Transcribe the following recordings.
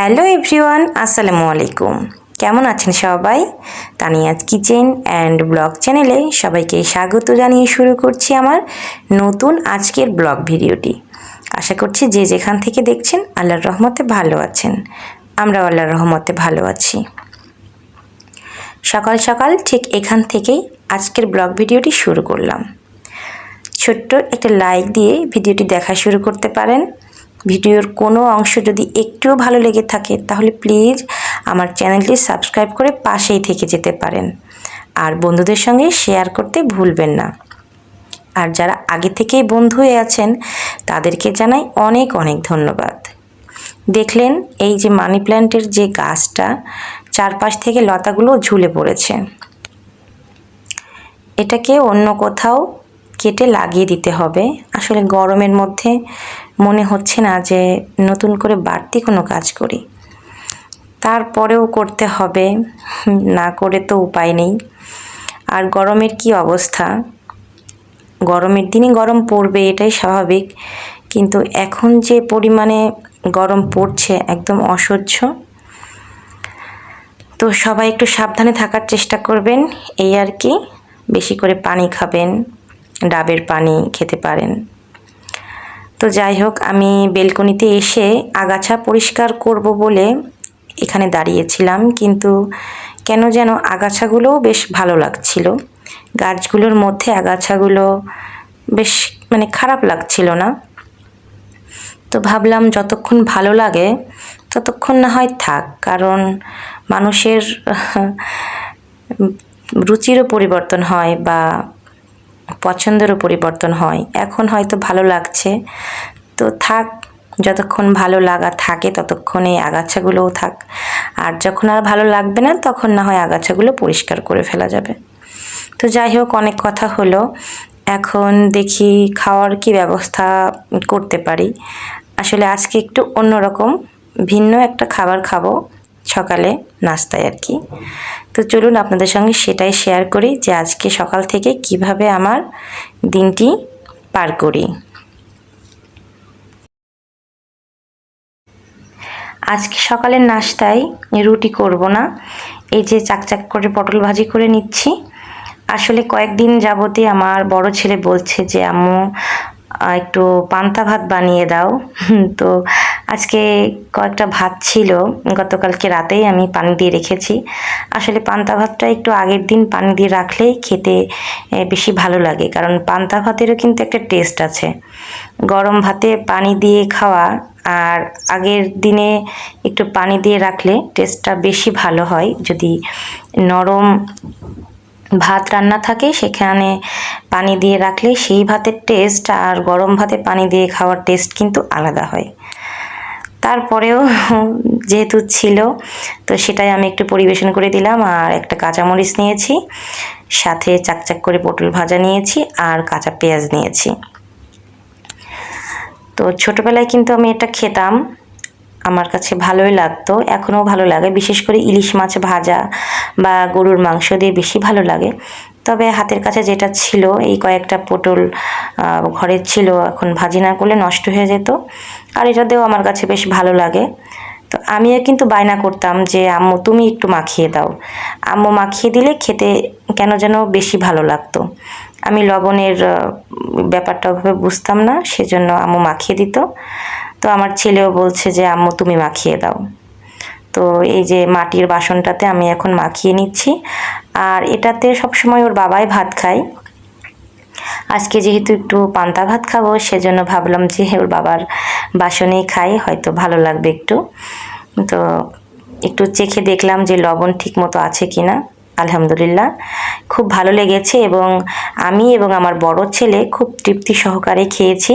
Hello everyone, আসসালামু আলাইকুম। কেমন আছেন সবাই? তানিয়াজ কিচেন অ্যান্ড ব্লগ চ্যানেলে সবাইকে স্বাগত জানিয়ে শুরু করছি আমার নতুন আজকের ব্লগ ভিডিওটি। আশা করছি যে যেখান থেকে দেখছেন আল্লাহর রহমতে ভালো আছেন। আমরাও আল্লাহর রহমতে ভালো আছি। সকাল সকাল ঠিক এখান থেকেই আজকের ব্লগ ভিডিওটি শুরু করলাম। ছোট্ট একটা লাইক দিয়ে ভিডিওটি দেখা শুরু করতে পারেন। ভিডিওর কোনো অংশ যদি একটুও ভালো লেগে থাকে, তাহলে প্লিজ আমার চ্যানেলটি সাবস্ক্রাইব করে পাশেই থেকে যেতে পারেন। আর বন্ধুদের সঙ্গে শেয়ার করতে ভুলবেন না। আর যারা আগে থেকেই বন্ধু হয়ে আছেন, তাদেরকে জানাই অনেক অনেক ধন্যবাদ। দেখলেন এই যে মানি প্ল্যান্টের যে গাছটা, চারপাশ থেকে লতাগুলো ঝুলে পড়েছে। এটাকে অন্য কোথাও কেটে লাগিয়ে দিতে হবে। আসলে গরমের মধ্যে মনে হচ্ছে না যে নতুন করে বাড়তি কোনো কাজ করি। তারপরেও করতে হবে, না করে তো উপায় নেই। আর গরমের কি অবস্থা? গরমের দিনই গরম পড়বে, এটাই স্বাভাবিক। কিন্তু এখন যে পরিমাণে গরম পড়ছে, একদম অসহ্য। তো সবাই একটু সাবধানে থাকার চেষ্টা করবেন, এই আর কি। বেশি করে পানি খাবেন। ডাবের পানি খেতে পারেন। তো যাই হোক, আমি বেলকনিতে এসে আগাছা পরিষ্কার করব বলে এখানে দাঁড়িয়েছিলাম, কিন্তু কেন যেন আগাছাগুলোও বেশ ভালো লাগছিল। গাছগুলোর মধ্যে আগাছাগুলো বেশ মানে খারাপ লাগছিল না। তো ভাবলাম যতক্ষণ ভালো লাগে, ততক্ষণ না হয় থাক, কারণ মানুষের রুচিরও পরিবর্তন হয় বা পছন্দেরও পরিবর্তন হয়। এখন হয়তো ভালো লাগছে। তো থাক, যতক্ষণ ভালো লাগা থাকে ততক্ষণ এই আগাছাগুলোও থাক। আর যখন আর ভালো লাগবে না, তখন না হয় আগাছাগুলো পরিষ্কার করে ফেলা যাবে। তো যাই হোক, অনেক কথা হলো। এখন দেখি খাওয়ার কি ব্যবস্থা করতে পারি। আসলে আজকে একটু অন্যরকম, ভিন্ন একটা খাবার খাব। সকালে নাস্তায় আর কি। তো চলুন আপনাদের সঙ্গে সেটাই শেয়ার করি যে আজকে সকাল থেকে কীভাবে আমার দিনটি পার করি। আজকে সকালের নাস্তায় রুটি করব না। এই যে চাকচাক করে পটল ভাজি করে নিচ্ছি। আসলে কয়েকদিন যাবতে আমার বড় ছেলে বলছে যে, আম্মু একটু পান্তা ভাত বানিয়ে দাও। তো আজকে কয়েকটা ভাত ছিল, গতকালকে রাতেই আমি পানি দিয়ে রেখেছি। আসলে পান্তা ভাতটা একটু আগের দিন পানি দিয়ে রাখলেই খেতে বেশি ভালো লাগে, কারণ পান্তা ভাতেরও কিন্তু একটা টেস্ট আছে। গরম ভাতে পানি দিয়ে খাওয়া আর আগের দিনে একটু পানি দিয়ে রাখলে টেস্টটা বেশি ভালো হয়। যদি নরম ভাত রান্না থাকে, সেখানে পানি দিয়ে রাখলে সেই ভাতের টেস্ট আর গরম ভাতে পানি দিয়ে খাওয়ার টেস্ট কিন্তু আলাদা হয়। তারপরেও যেহেতু ছিল, তো সেটাই আমি একটু পরিবেশন করে দিলাম আর একটা কাঁচামরিচ নিয়েছি, সাথে চাকচাক করে পটল ভাজা নিয়েছি আর কাঁচা পেঁয়াজ নিয়েছি। তো ছোটোবেলায় কিন্তু আমি এটা খেতাম, আমার কাছে ভালোই লাগতো, এখনও ভালো লাগে, বিশেষ করে ইলিশ মাছ ভাজা বা গরুর মাংস দিয়ে বেশি ভালো লাগে। তবে হাতের কাছে যেটা ছিল, এই কয়েকটা পটল ঘরের ছিল, এখন ভাজি না করলে নষ্ট হয়ে যেত। আর এটাতেও আমার কাছে বেশ ভালো লাগে। তো আমিও কিন্তু বায়না করতাম যে, আম্মু, তুমি একটু মাখিয়ে দাও। আম্মু মাখিয়ে দিলে খেতে কেন যেন বেশি ভালো লাগতো। আমি লবণের ব্যাপারটা ওভাবে বুঝতাম না, সেজন্য আম্মু মাখিয়ে দিত। তো আমার ছেলেও বলছে যে, আম্মু, তুমি মাখিয়ে দাও। তো এই যে মাটির বাসনটাতে আমি এখন মাখিয়ে নিচ্ছি। আর এটাতে সবসময় ওর বাবাই ভাত খায়। আজকে যেহেতু একটু পান্তা ভাত খাব, সেজন্য ভাবলাম যে ওর বাবার বাসনেই খাই, হয়তো ভালো লাগবে একটু। তো একটু চেখে দেখলাম যে লবণ ঠিক মতো আছে কি না আলহামদুলিল্লাহ, খুব ভালো লেগেছে এবং আমি এবং আমার বড় ছেলে খুব তৃপ্তি সহকারে খেয়েছি।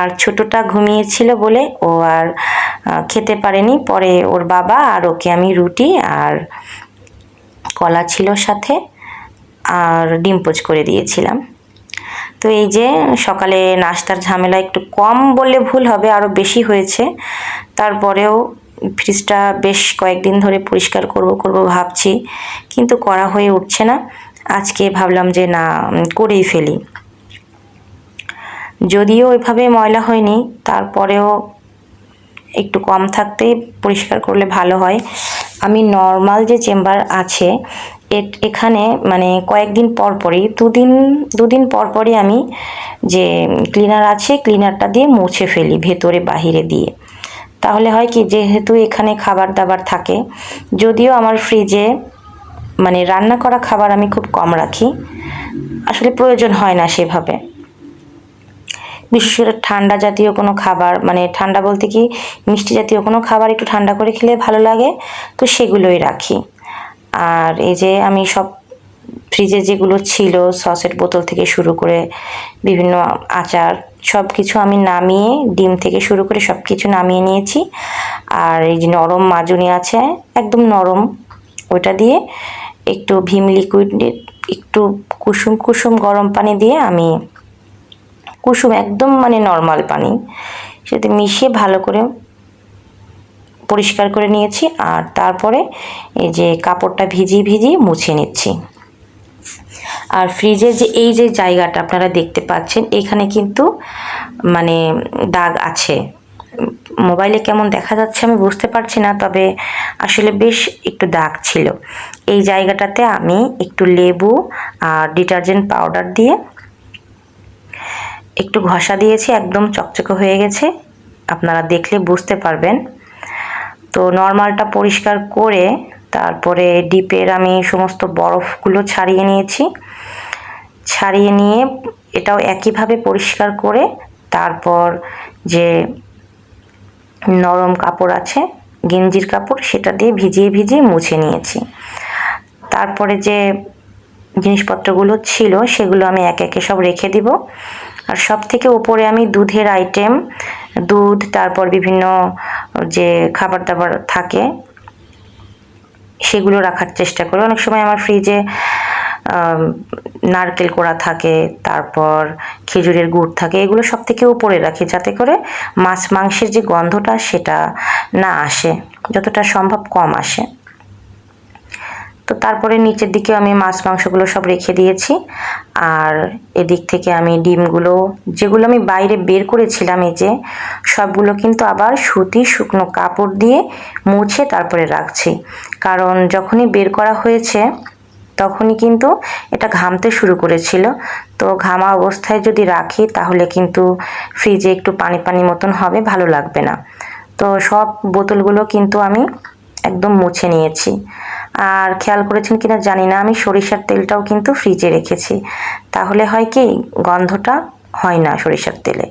আর ছোটটা ঘুমিয়েছিল বলে ও আর খেতে পারেনি। পরে ওর বাবা আর ওকে আমি রুটি আর কলা ছিল সাথে আর ডিম পোচ করে দিয়েছিলাম। তো এই যে সকালে নাস্তার ঝামেলা একটু কম বললে ভুল হবে আরও বেশি হয়েছে। তারপরেও ফ্রিজটা বেশ কয়েকদিন ধরে পরিষ্কার করব করব ভাবছি, কিন্তু করা হয়ে উঠছে না। আজকে ভাবলাম যে না, করেই ফেলি। যদিও ওইভাবে ময়লা হয়নি, তারপরেও একটু কম থাকতেই পরিষ্কার করলে ভালো হয়। আমি নর্মাল যে চেম্বার আছে এখানে মানে কয়েকদিন পর পরই, দুদিন দুদিন পর পরই আমি যে ক্লিনার আছে ক্লিনারটা দিয়ে মুছে ফেলি ভেতরে বাহিরে দিয়ে। তাহলে হয় কি, যেহেতু এখানে খাবার দাবার থাকে, যদিও আমার ফ্রিজে মানে রান্না করা খাবার আমি খুব কম রাখি। আসলে প্রয়োজন হয় না সেভাবে। বিশেষ ঠান্ডা জাতীয় কোনো খাবার মানে ঠান্ডা বলতে কি, মিষ্টি জাতীয় কোনো খাবার একটু ঠান্ডা করে খেলে ভালো লাগে, তো সেগুলোই রাখি। আর এই যে আমি সব ফ্রিজে যেগুলো ছিল, সসের বোতল থেকে শুরু করে বিভিন্ন আচার সব কিছু আমি নামিয়ে, ডিম থেকে শুরু করে সব কিছু নামিয়ে নিয়েছি। আর এই যে নরম মাজুনি আছে, একদম নরম ওইটা দিয়ে একটু ভীম লিকুইড একটু কুসুম কুসুম গরম পানি দিয়ে আমি কুসুম একদম মানে নর্মাল পানি। সেটা মিশিয়ে ভালো করে পরিষ্কার করে নিয়েছি আর তারপরে এই যে কাপড়টা ভিজিয়ে ভিজিয়ে মুছে নিচ্ছি। আর ফ্রিজের যে এই যে জায়গাটা আপনারা দেখতে পাচ্ছেন, এখানে কিন্তু মানে দাগ আছে। মোবাইলে কেমন দেখা যাচ্ছে আমি বুঝতে পারছি না, তবে আসলে বেশ একটু দাগ ছিল। এই জায়গাটাতে আমি একটু লেবু আর ডিটারজেন্ট পাউডার দিয়ে একটু ঘষা দিয়েছি, একদম চকচকে হয়ে গেছে। আপনারা দেখলে বুঝতে পারবেন। তো নর্মালটা পরিষ্কার করে তারপরে ডিপের আমি সমস্ত বরফগুলো ছাড়িয়ে নিয়েছি। ছাড়িয়ে নিয়ে এটাও একইভাবে পরিষ্কার করে তারপর যে নরম কাপড় আছে, গেঞ্জির কাপড়, সেটা দিয়ে ভিজিয়ে ভিজিয়ে মুছে নিয়েছি। তারপরে যে জিনিসপত্রগুলো ছিল, সেগুলো আমি একে একে সব রেখে দিব। আর সব থেকে উপরে আমি দুধের আইটেম দুধ, তারপর বিভিন্ন যে খাবার দাবার থাকে, সেগুলো রাখার চেষ্টা করি। অনেক সময় আমার ফ্রিজে নারকেল কোড়া থাকে, তারপর খেজুরের গুড় থাকে, এগুলো সব থেকে উপরে রাখি যাতে করে মাছ মাংসের যে গন্ধটা সেটা না আসে, যতটা সম্ভব কম আসে। তো তারপরে নিচের দিকে আমি মাছ, মাংসগুলো সব রেখে দিয়েছি। আর এদিক থেকে আমি ডিমগুলো, যেগুলো আমি বাইরে বের করেছিলাম এই যে, সবগুলো কিন্তু আবার সুতি শুকনো কাপড় দিয়ে মুছে তারপরে রাখছি। কারণ যখনই বের করা হয়েছে, তখনই কিন্তু এটা ঘামতে শুরু করেছিল। তো ঘামা অবস্থায় যদি রাখি, তাহলে কিন্তু ফ্রিজে একটু পানি পানি মতন হবে, ভালো লাগবে না। তো সব বোতলগুলো কিন্তু আমি একদম মুছে নিয়েছি। আর খেয়াল করেছেন কিনা জানি না, আমি সরিষার তেলটাও কিন্তু ফ্রিজে রেখেছি। তাহলে হয় কি, গন্ধটা হয় না সরিষার তেলে।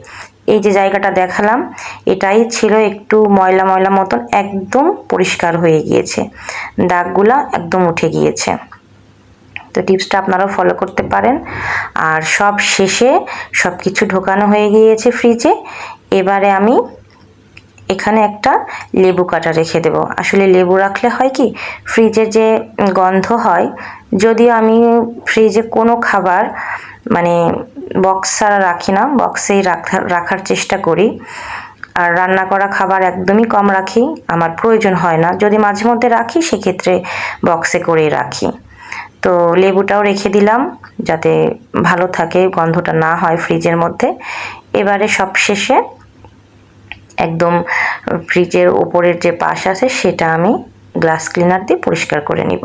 এই যে জায়গাটা দেখালাম, এটাই ছিল একটু ময়লা ময়লা মতন একদম পরিষ্কার হয়ে গিয়েছে। দাগগুলা একদম উঠে গিয়েছে। তো টিপসটা আপনারাও ফলো করতে পারেন। আর সব শেষে সব কিছু ঢোকানো হয়ে গিয়েছে ফ্রিজে এবারে আমি এখানে একটা লেবু কাটা রেখে দেব। আসলে লেবু রাখলে হয় কি ফ্রিজে যে গন্ধ হয়, যদিও আমি ফ্রিজে কোনো খাবার মানে বক্স ছাড়া রাখি না বক্সেই রাখার চেষ্টা করি। আর রান্না করা খাবার একদমই কম রাখি, আমার প্রয়োজন হয় না। যদি মাঝে মধ্যে রাখি, সেক্ষেত্রে বক্সে করেই রাখি। তো লেবুটাও রেখে দিলাম, যাতে ভালো থাকে, গন্ধটা না হয় ফ্রিজের মধ্যে। এবারে সব শেষে একদম ফ্রিজের ওপরের যে পাশ আছে সেটা আমি গ্লাস ক্লিনার দিয়ে পরিষ্কার করে নিব।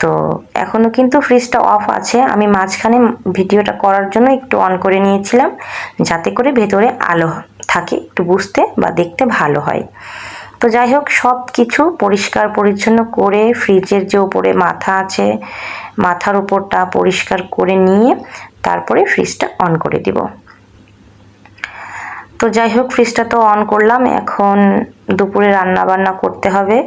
তো এখনও কিন্তু ফ্রিজটা অফ আছে। আমি মাঝখানে ভিডিওটা করার জন্য একটু অন করে নিয়েছিলাম যাতে করে ভেতরে আলো থাকে, একটু বুঝতে বা দেখতে ভালো হয়। তো যাই হোক সব কিছু পরিষ্কার পরিচ্ছন্ন করে ফ্রিজের যে ওপরে মাথা আছে, মাথার উপরটা পরিষ্কার করে নিয়ে তারপরে ফ্রিজটা অন করে দিব। তো যাই হোক ফ্রিজটা তো অন করলাম। এখন দুপুরে রান্না বান্না করতে হবে।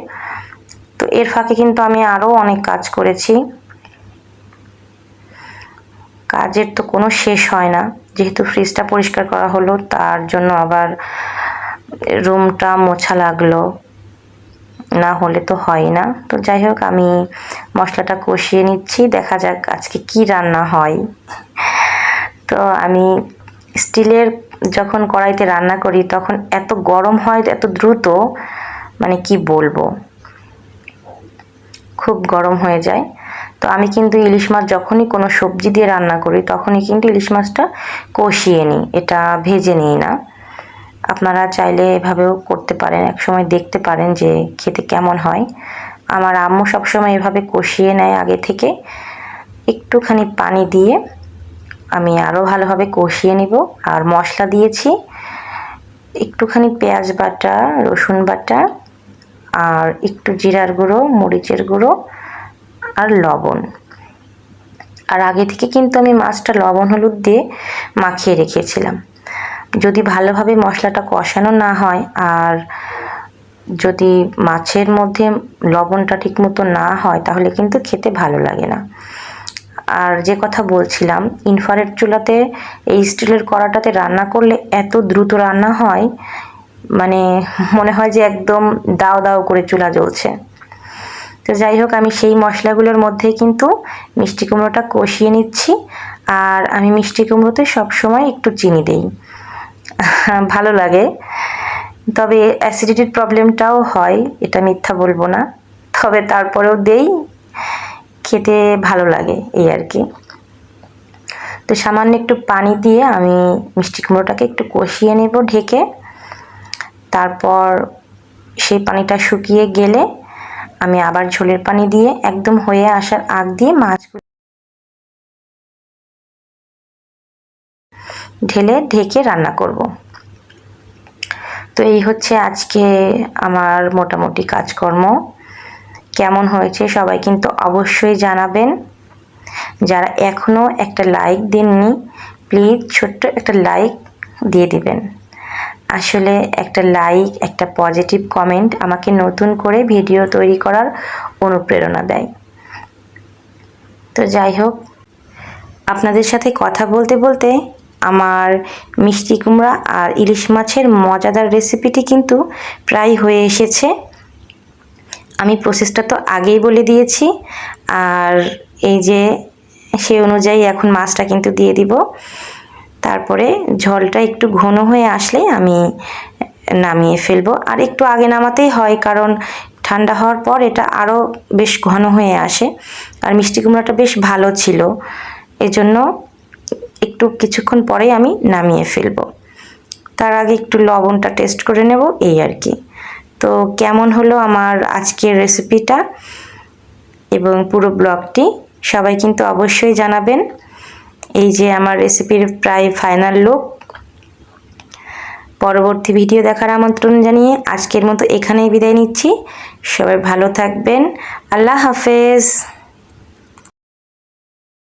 তো এর ফাঁকে কিন্তু আমি আরও অনেক কাজ করেছি। কাজের তো কোনো শেষ হয় না। যেহেতু ফ্রিজটা পরিষ্কার করা হলো, তার জন্য আবার রুমটা মোছা লাগল। না হলে তো হয় না। তো যাই হোক, আমি মশলাটা কষিয়ে নিচ্ছি। দেখা যাক আজকে কি রান্না হয়। তো আমি স্টিলের যখন কড়াইতে রান্না করি, তখন এত গরম হয়, এত দ্রুত মানে কি বলব? খুব গরম হয়ে যায়। তো আমি কিন্তু ইলিশ মাছ যখনই কোনো সবজি দিয়ে রান্না করি, তখনই কিন্তু ইলিশ মাছটা কষিয়ে নিই। এটা ভেজে নিই না। আপনারা চাইলে এভাবেও করতে পারেন, একসময় দেখতে পারেন যে খেতে কেমন হয়। আমার আম্মু সবসময় এভাবে কষিয়ে নেয় আগে থেকে। একটুখানি পানি দিয়ে আমি আরও ভালোভাবে কষিয়ে নিব। আর মশলা দিয়েছি। একটুখানি পেঁয়াজ বাটা, রসুন বাটা, আর একটু জিরার গুঁড়ো, মরিচের গুঁড়ো আর লবণ। আর আগে থেকে কিন্তু আমি মাছটা লবণ, হলুদ দিয়ে মাখিয়ে রেখেছিলাম। যদি ভালোভাবে মশলাটা কষানো না হয় আর যদি মাছের মধ্যে লবণটা ঠিকমতো না হয়, তাহলে কিন্তু খেতে ভালো লাগে না। আর যে কথা বলছিলাম ইনফারেট চুলাতে এই স্টিলের কড়াটাতে রান্না করলে এত দ্রুত রান্না হয় মানে মনে হয় যে একদম দাও দাও করে চুলা জ্বলছে। তো যাই হোক, আমি সেই মশলাগুলোর মধ্যেই কিন্তু মিষ্টি কুমড়োটা কষিয়ে নিচ্ছি, আর আমি মিষ্টি কুমড়োতে সবসময় একটু চিনি দেই। ভালো লাগে। তবে অ্যাসিডিটির প্রবলেমটাও হয়, এটা মিথ্যা বলব না। তবে তারপরেও দেই খেতে ভালো লাগে, এই আর কি। তো সামান্য একটু পানি দিয়ে আমি মিষ্টি কুমড়োটাকে একটু কষিয়ে নেব ঢেকে। তারপর সেই পানিটা শুকিয়ে গেলে আমি আবার ঝোলের পানি দিয়ে একদম হয়ে আসার আগ দিয়ে মাছগুলো ঢেলে ঢেকে রান্না করব। তো এই হচ্ছে আজকে আমার মোটামুটি কাজকর্ম। কেমন হয়েছে সবাই কিন্তু অবশ্যই জানাবেন। যারা এখনও একটা লাইক দেননি প্লিজ ছোট্ট একটা লাইক দিয়ে দিবেন। আসলে একটা লাইক একটা পজিটিভ কমেন্ট আমাকে নতুন করে ভিডিও তৈরি করার অনুপ্রেরণা দেয়। তো যাই হোক, আপনাদের সাথে কথা বলতে বলতে আমার মিষ্টি কুমড়া আর ইলিশ মাছের মজাদার রেসিপিটি কিন্তু প্রায় হয়ে এসেছে। আমি প্রসেসটা তো আগেই বলে দিয়েছি। আর এই যে সেই অনুযায়ী এখন মাছটা কিন্তু দিয়ে দিব। তারপরে ঝোলটা একটু ঘন হয়ে আসলে আমি নামিয়ে ফেলব। আর একটু আগে নামাতেই হয়, কারণ ঠান্ডা হওয়ার পর এটা আরও বেশ ঘন হয়ে আসে। আর মিষ্টি কুমড়াটা বেশ ভালো ছিল। এজন্য একটু কিছুক্ষণ পরেই আমি নামিয়ে ফেলব। তার আগে একটু লবণটা টেস্ট করে নেব, এই আর কি। তো কেমন হলো আমার আজকের রেসিপিটা এবং পুরো ব্লগটি? সবাই কিন্তু অবশ্যই জানাবেন। এই যে আমার রেসিপির প্রায় ফাইনাল লুক পরবর্তী ভিডিও দেখার আমন্ত্রণ জানিয়ে আজকের মতো এখানেই বিদায় নিচ্ছি। সবাই ভালো থাকবেন। আল্লাহ হাফেজ।